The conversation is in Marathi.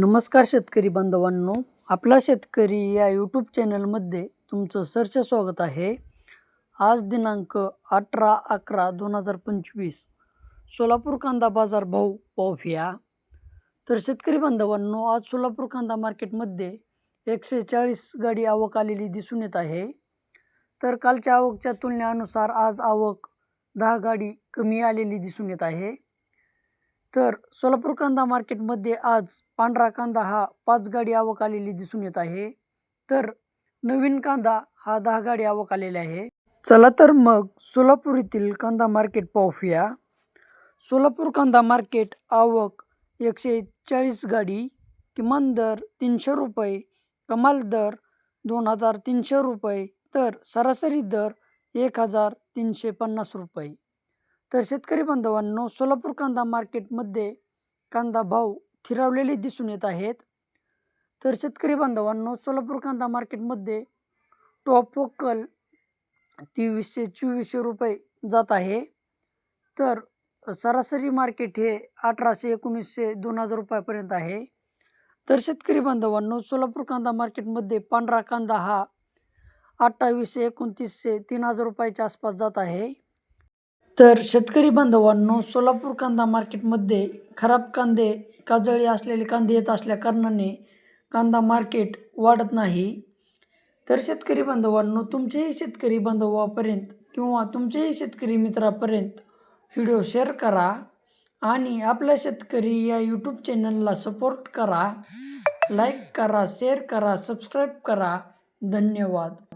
नमस्कार शेतकरी बांधवांनो. आपला शेतकरी या यूट्यूब चॅनलमध्ये तुमचं सरच स्वागत आहे. आज दिनांक अठरा अकरा दोन हजार पंचवीस सोलापूर कांदा बाजार भाऊ पाहूया तर शेतकरी बांधवांनो आज सोलापूर कांदा मार्केटमध्ये एकशे चाळीस गाडी आवक आलेली दिसून येत आहे. तर कालच्या आवकच्या तुलनेनुसार आज आवक दहा गाडी कमी आलेली दिसून येत आहे. तर सोलापूर कांदा मार्केटमध्ये आज पांढरा कांदा हा पाच गाडी आवक आलेली दिसून येत आहे. तर नवीन कांदा हा दहा गाडी आवक आलेला आहे. चला तर मग सोलापूर येथील कांदा मार्केट पाहूया. सोलापूर कांदा मार्केट आवक एकशे चाळीस गाडी किमान दर तीनशे रुपये कमाल दर दोन हजार तीनशे रुपये तर सरासरी दर एक हजार तीनशे पन्नास रुपये. तर शेतकरी बांधवांनो सोलापूर कांदा मार्केटमध्ये कांदा भाव थिरावलेले दिसून येत आहेत. तर शेतकरी बांधवांनो सोलापूर कांदा मार्केटमध्ये टॉप वक्कल तेवीसशे चोवीसशे रुपये जात आहे. तर सरासरी मार्केट हे अठराशे एकोणीसशे दोन हजार रुपयापर्यंत आहे. तर शेतकरी बांधवांनो सोलापूर कांदा मार्केटमध्ये पांढरा कांदा हा अठ्ठावीसशे एकोणतीसशे तीन हजार रुपयाच्या आसपास जात आहे. तर शेतकरी बांधवांनो सोलापूर कांदा मार्केटमध्ये खराब कांदे काजळी असलेले कांदे येत असल्या कारणाने कांदा मार्केट वाढत नाही. तर शेतकरी बांधवांनो तुमचेही शेतकरी बांधवापर्यंत किंवा तुमचेही शेतकरी मित्रापर्यंत व्हिडिओ शेअर करा आणि आपल्या शेतकरी या यूट्यूब चॅनलला सपोर्ट करा. लाईक करा शेअर करा सबस्क्राईब करा. धन्यवाद.